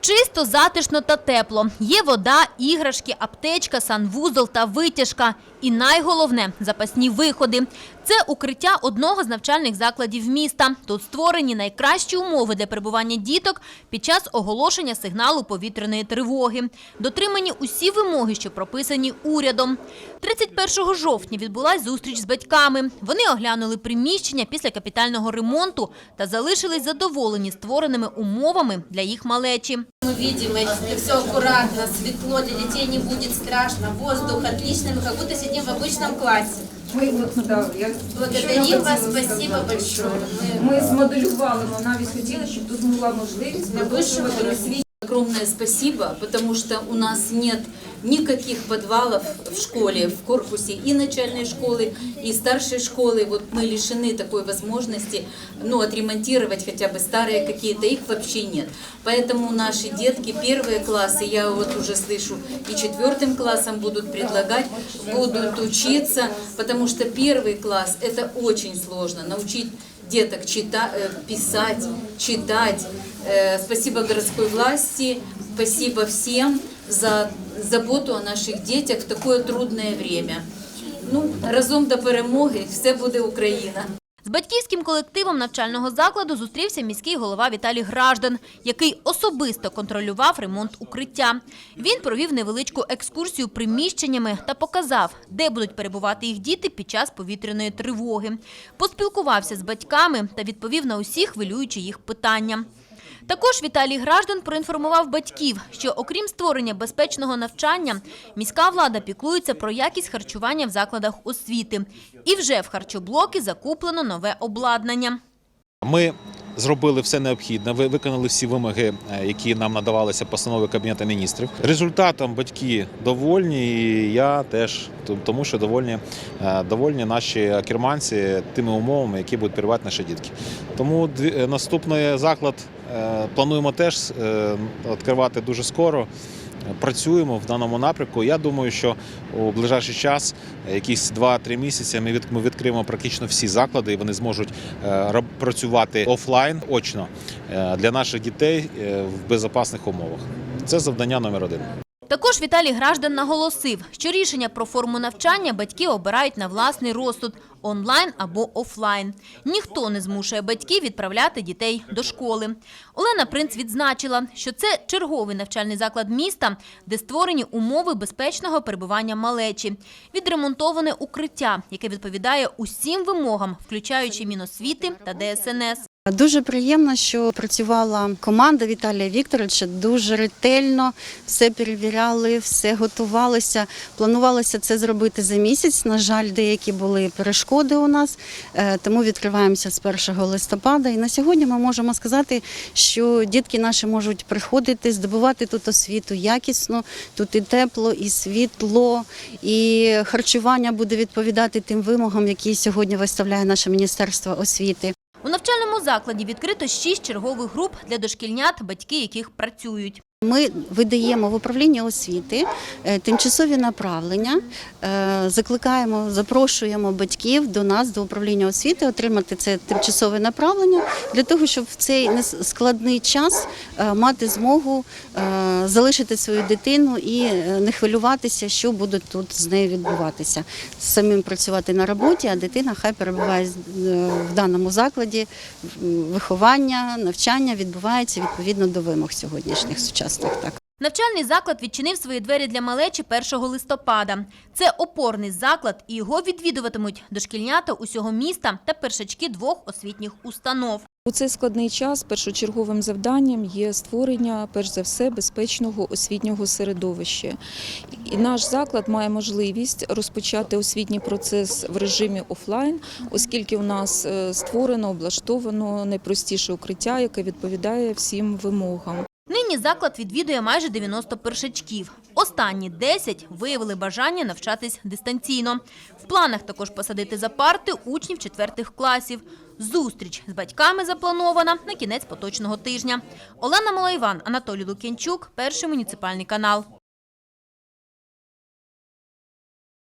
Чисто, затишно та тепло. Є вода, іграшки, аптечка, санвузол та витяжка. І найголовне запасні виходи. Це укриття одного з навчальних закладів міста. Тут створені найкращі умови для перебування діток під час оголошення сигналу повітряної тривоги. Дотримані усі вимоги, що прописані урядом. 31 жовтня відбулась зустріч з батьками. Вони оглянули приміщення після капітального ремонту та залишились задоволені створеними умовами для їх малечі. Мы видим, это все аккуратно, светло, для детей не будет страшно, воздух отличный, мы как будто сидим в обычном классе. Ми от, да, я Благодарим щойно вас, хотіла спасибо сказати, большое. що Ми змоделювали, ми навіть хотіли, щоб тут була можливість На вищому продовжувати рівні. освітню Огромное спасибо, потому что у нас нет никаких подвалов в школе, в корпусе и начальной школы, и старшей школы. Вот мы лишены такой возможности, ну, отремонтировать хотя бы старые какие-то, их вообще нет. Поэтому наши детки, первые классы, я вот уже слышу, и четвертым классом будут предлагать, будут учиться, потому что первый класс – это очень сложно, научить деток чита, э, писать, читать. Э, Спасибо городской власти, спасибо всем за заботу о наших детях в такое трудное время. Ну, разом до перемоги, все буде Україна. З батьківським колективом навчального закладу зустрівся міський голова Віталій Граждан, який особисто контролював ремонт укриття. Він провів невеличку екскурсію приміщеннями та показав, де будуть перебувати їх діти під час повітряної тривоги. Поспілкувався з батьками та відповів на усі хвилюючі їх питання. Також Віталій Граждан проінформував батьків, що окрім створення безпечного навчання, міська влада піклується про якість харчування в закладах освіти. І вже в харчоблоки закуплено нове обладнання. Ми зробили все необхідне, ви- виконали всі вимоги, е, які нам надавалися постанови Кабінету міністрів. Результатом батьки довольні, і я теж тому, що довольні, е, довольні наші керманці тими умовами, які будуть перебувати наші дітки. Тому е, наступний заклад плануємо теж е, відкривати дуже скоро. Працюємо в даному напрямку. Я думаю, що у ближайший час, е, якісь 2-3 місяці, ми від- відкриємо практично всі заклади, і вони зможуть е, працювати офлайн очно е, для наших дітей е, в безпечних умовах. Це завдання номер один. Також Віталій Граждан наголосив, що рішення про форму навчання батьки обирають на власний розсуд – онлайн або офлайн. Ніхто не змушує батьків відправляти дітей до школи. Олена Принц відзначила, що це черговий навчальний заклад міста, де створені умови безпечного перебування малечі. Відремонтоване укриття, яке відповідає усім вимогам, включаючи Міносвіти та ДСНС. Дуже приємно, що працювала команда Віталія Вікторовича дуже ретельно, все перевіряли, все готувалося. Планувалося це зробити за місяць. На жаль, деякі були перешкоди у нас, е, тому відкриваємося з 1 листопада. І на сьогодні ми можемо сказати, що дітки наші можуть приходити, здобувати тут освіту якісно. Тут і тепло, і світло, і харчування буде відповідати тим вимогам, які сьогодні виставляє наше міністерство освіти. У навчальному закладі відкрито шість чергових груп для дошкільнят, батьки яких працюють. Ми видаємо в управління освіти е, тимчасові направлення, е, закликаємо, запрошуємо батьків до нас, до управління освіти, отримати це тимчасове направлення для того, щоб в цей складний час е, мати змогу залишити свою дитину і не хвилюватися, що буде тут з нею відбуватися. Самим працювати на роботі, а дитина хай перебуває в даному закладі. Виховання, навчання відбувається відповідно до вимог сьогоднішніх сучасних. Так. Навчальний заклад відчинив свої двері для малечі 1 листопада. Це опорний заклад, і його відвідуватимуть дошкільнята усього міста та першачки двох освітніх установ. У цей складний час першочерговим завданням є створення, перш за все, безпечного освітнього середовища. І наш заклад має можливість розпочати освітній процес в режимі офлайн, оскільки у нас е, створено, облаштовано найпростіше укриття, яке відповідає всім вимогам. Нині заклад відвідує майже 90 першачків. Останні 10 виявили бажання навчатись дистанційно. В планах також посадити за парти учнів четвертих класів. Зустріч з батьками запланована на кінець поточного тижня. Олена Малайван, Анатолій Лук'янчук, перший муніципальний канал.